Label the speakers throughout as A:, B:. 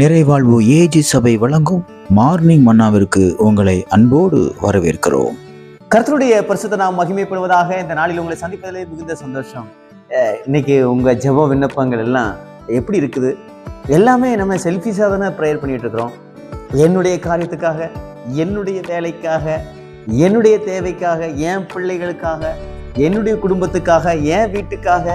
A: நிறைவாழ்வு AG சபை வழங்கும் morning மன்னாவிற்கு உங்களை அன்போடு வரவேற்கிறோம்.
B: கர்த்தருடைய பரிசுத்த நாம் மகிமைப்படுவதாக இந்த நாளில் உங்களை சந்திப்பதிலே மிகுந்த சந்தோஷம். இன்னைக்கு உங்க ஜெப விண்ணப்பங்கள் எல்லாம் எப்படி இருக்குது? எல்லாமே நம்ம செல்ஃபிஸாக தானே ப்ரேயர் பண்ணிட்டு இருக்கிறோம். என்னுடைய காரியத்துக்காக என்னுடைய வேலைக்காக என்னுடைய தேவைக்காக என் பிள்ளைகளுக்காக என்னுடைய குடும்பத்துக்காக என் வீட்டுக்காக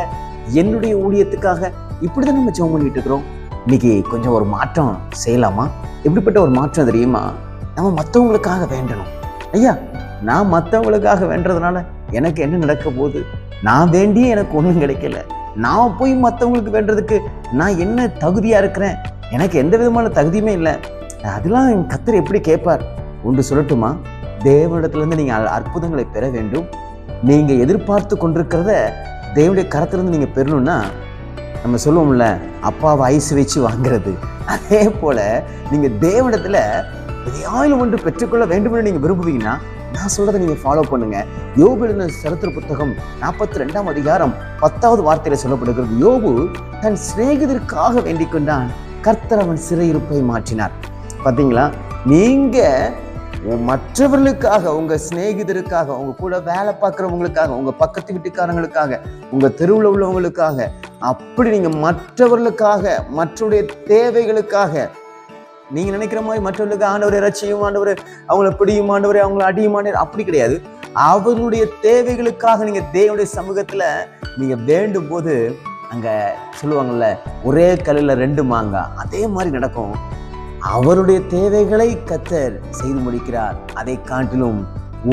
B: என்னுடைய ஊழியத்துக்காக இப்படி தான் நம்ம ஜெபம் பண்ணிட்டு இருக்கிறோம். இன்னைக்கு கொஞ்சம் ஒரு மாற்றம் செய்யலாமா? எப்படிப்பட்ட ஒரு மாற்றம் தெரியுமா? நம்ம மற்றவங்களுக்காக வேண்டணும். ஐயா நான் மற்றவங்களுக்காக வேண்டதுனால எனக்கு என்ன நடக்க போகுது? நான் வேண்டியே எனக்கு ஒன்றும் கிடைக்கல. நான் போய் மற்றவங்களுக்கு வேண்டதுக்கு நான் என்ன தகுதியாக இருக்கிறேன்? எனக்கு எந்த விதமான தகுதியுமே இல்லை. அதெல்லாம் என் கத்தர் எப்படி கேட்பார்? ஒன்று சொல்லட்டுமா? தேவனிடத்துலேருந்து நீங்கள் அற்புதங்களை பெற வேண்டும். நீங்கள் எதிர்பார்த்து கொண்டிருக்கிறத தேவனுடைய கரத்திலிருந்து நீங்கள் பெறணும்னா நம்ம சொல்லுவோம்ல அப்பாவை ஐஸ் வச்சு வாங்குறது. அதே போல் நீங்கள் தேவனிடத்தில் எதையாயிலும் ஒன்று பெற்றுக்கொள்ள வேண்டும்னு நீங்கள் விரும்புவீங்கன்னா நான் சொல்றதை நீங்கள் ஃபாலோ பண்ணுங்கள் யோபு எழுதின சரித்திர புத்தகம் நாற்பத்தி ரெண்டாம் அதிகாரம் பத்தாவது வார்த்தையில் சொல்லப்படுகிறது. யோபு தன் சிநேகிதருக்காக வேண்டிக் கொண்டான். கர்த்தர் அவன் சிறையிருப்பை மாற்றினார். பார்த்தீங்களா நீங்கள் மற்றவர்களுக்காக உங்க சிநேகிதருக்காக உங்கள் கூட வேலை பார்க்குறவங்களுக்காக உங்கள் பக்கத்து வீட்டுக்காரங்களுக்காக உங்கள் தெருவில் உள்ளவங்களுக்காக அப்படி நீங்கள் மற்றவர்களுக்காக மற்றவருடைய தேவைகளுக்காக நீங்கள் நினைக்கிற மாதிரி மற்றவர்களுக்கு ஆண்டவரை ரட்சியும் ஆண்டவர் அவங்கள பிடியும் ஆண்டவரை அவங்கள அடியும் ஆண்டவர் அப்படி கிடையாது. அவர்களுடைய தேவைகளுக்காக நீங்கள் தேவனுடைய சமூகத்தில் நீங்கள் வேண்டும் போது அங்கே சொல்லுவாங்கல்ல ஒரே கல்லில் ரெண்டு மாங்காய் அதே மாதிரி நடக்கும். அவருடைய தேவைகளை கத்தர் செய்து முடிக்கிறார். அதை காட்டிலும்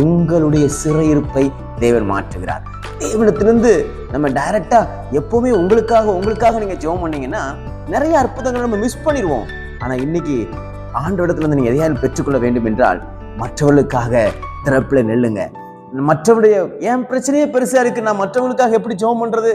B: உங்களுடைய சிறையிருப்பை தேவன் மாற்றுகிறார். தேவனத்திலிருந்து நம்ம டைரக்டா எப்போவுமே உங்களுக்காக உங்களுக்காக நீங்க ஜெபம் பண்ணீங்கன்னா நிறைய அற்புதங்களை நம்ம மிஸ் பண்ணிடுவோம். ஆனா இன்னைக்கு ஆண்டோடத்துல இருந்து நீங்க எதையாவது பெற்றுக்கொள்ள வேண்டும் என்றால் மற்றவர்களுக்காக திறப்புல நெல்லுங்க. மற்றவருடைய என் பிரச்சனையே பெருசா இருக்கு. நான் மற்றவங்களுக்காக எப்படி ஜெபம் பண்றது?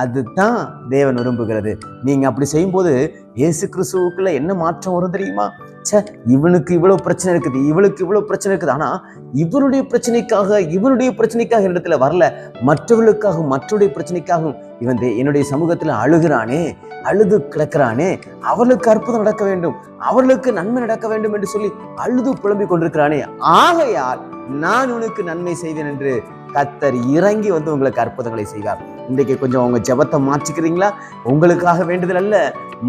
B: அதுதான் தேவன் விரும்புகிறது. நீங்கள் அப்படி செய்யும்போது இயேசு கிறிஸ்துவுக்குள்ள என்ன மாற்றம் வரும் தெரியுமா? ச்சே இவனுக்கு இவ்வளோ பிரச்சனை இருக்குது இவளுக்கு இவ்வளோ பிரச்சனை இருக்குது. ஆனால் இவருடைய பிரச்சனைக்காக இவனுடைய பிரச்சனைக்காக இடத்துல வரல. மற்றவர்களுக்காகவும் மற்றவருடைய பிரச்சனைக்காகவும் இவன் என்னுடைய சமூகத்தில் அழுகிறானே அழுது கிடக்கிறானே அவர்களுக்கு அற்புதம் நடக்க வேண்டும் அவர்களுக்கு நன்மை நடக்க வேண்டும் என்று சொல்லி அழுது புலம்பிக் கொண்டிருக்கிறானே. ஆகையால் நான் உனக்கு நன்மை செய்வேன் என்று கத்தர் இறங்கி வந்து உங்களுக்கு அற்புதங்களை செய்வார். இன்றைக்கு கொஞ்சம் உங்க ஜெபத்தை மாற்றிக்கிறீங்களா? உங்களுக்காக வேண்டுதல் அல்ல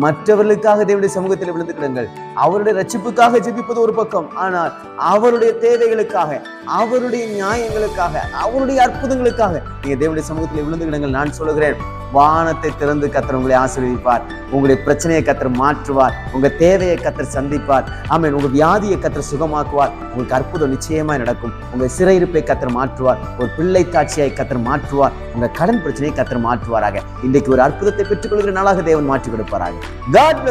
B: மற்றவர்களுக்காக தேவனுடைய சமூகத்தில் விழுந்து கிடுங்கள். அவருடைய ரட்சிப்புக்காக ஜெபிப்பது ஒரு பக்கம் ஆனால் அவருடைய தேவைகளுக்காக அவருடைய நியாயங்களுக்காக அவருடைய அற்புதங்களுக்காக நீங்க தேவனுடைய சமூகத்தில் விழுந்து கிடுங்கள். நான் சொல்லுகிறேன் வானத்தை திறந்து கத்தர் உங்களை ஆசீர்வதிப்பார். உங்களுடைய பிரச்சனையை கத்தர் மாற்றுவார். உங்க தேவையை கத்தர் சந்திப்பார். ஆமென். உங்க வியாதியை கத்தர் சுகமாக்குவார். உங்களுக்கு அற்புதம் நிச்சயமா நடக்கும். உங்க சிறையிருப்பை கத்தர் மாற்றுவார். ஒரு பிள்ளை தாட்சியாய் கத்தர் மாற்றுவார். உங்க கடன் பிரச்சனையை கத்தர் மாற்றுவாராக. இன்றைக்கு ஒரு அற்புதத்தை பெற்றுக்கொள்கிற நாளாக தேவன் மாற்றி கொடுப்பாராக. காட்